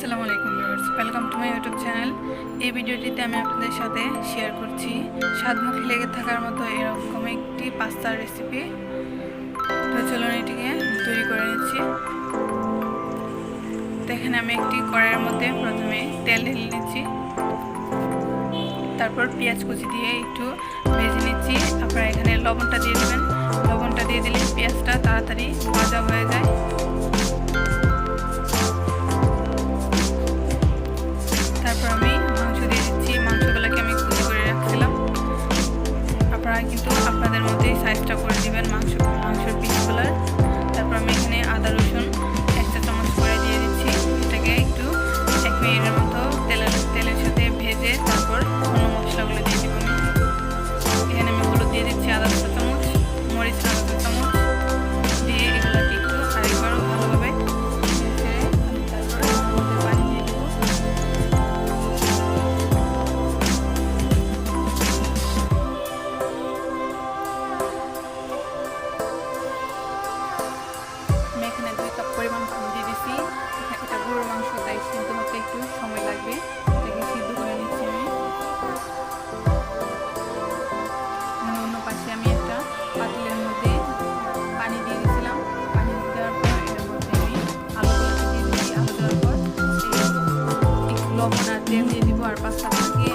আসসালামু আলাইকুম viewers, welcome to my YouTube channel. এই ভিডিওটিতে আমি আপনাদের সাথে শেয়ার করছি স্বাদমুখী লেগে থাকার মতো এরকম একটি পাস্তার রেসিপি তো চলুন এটিকে তৈরি করে নিচ্ছি। তো এখানে আমি একটি কড়াইয়ের মধ্যে প্রথমে তেল ঢেলে নিচ্ছি। তারপর পেঁয়াজ কুচি দিয়ে একটু ভেজে নিচ্ছি। আপনারা এখানে লবণটা দিয়ে দেবেন। লবণটা দিয়ে দিলে পেঁয়াজটা তাড়াতাড়ি ভাজা হয়ে যায়। মিনিটের মতো তেলের তেলের সাথে ভেজে তারপর অন্য মশলাগুলো দিয়ে দিব আমি। এখানে আমি হলুদ দিয়ে দিচ্ছি আদা চা চামচ, মরিচ আদা চা চামচ, দিয়ে এগুলোকে একটু আরেকবারও ভালোভাবে। এর এখানে দুই কাপ পরিমাণ দিয়ে দিচ্ছি এটা গরুর মাংস তাই সিদ্ধ হতে একটু সময় লাগবে। এটাকে সিদ্ধ করে নিচ্ছি আমি। অন্য পাশে আমি একটা পাতিলের মধ্যে পানি দিয়ে দিয়েছিলাম। পানি দেওয়ার পর এটার মধ্যে আমি আলুগুলো দিয়ে দিচ্ছি আলু দেওয়ার পর লবণ আর তেল দিয়ে দিব। আর পাঁচটাকে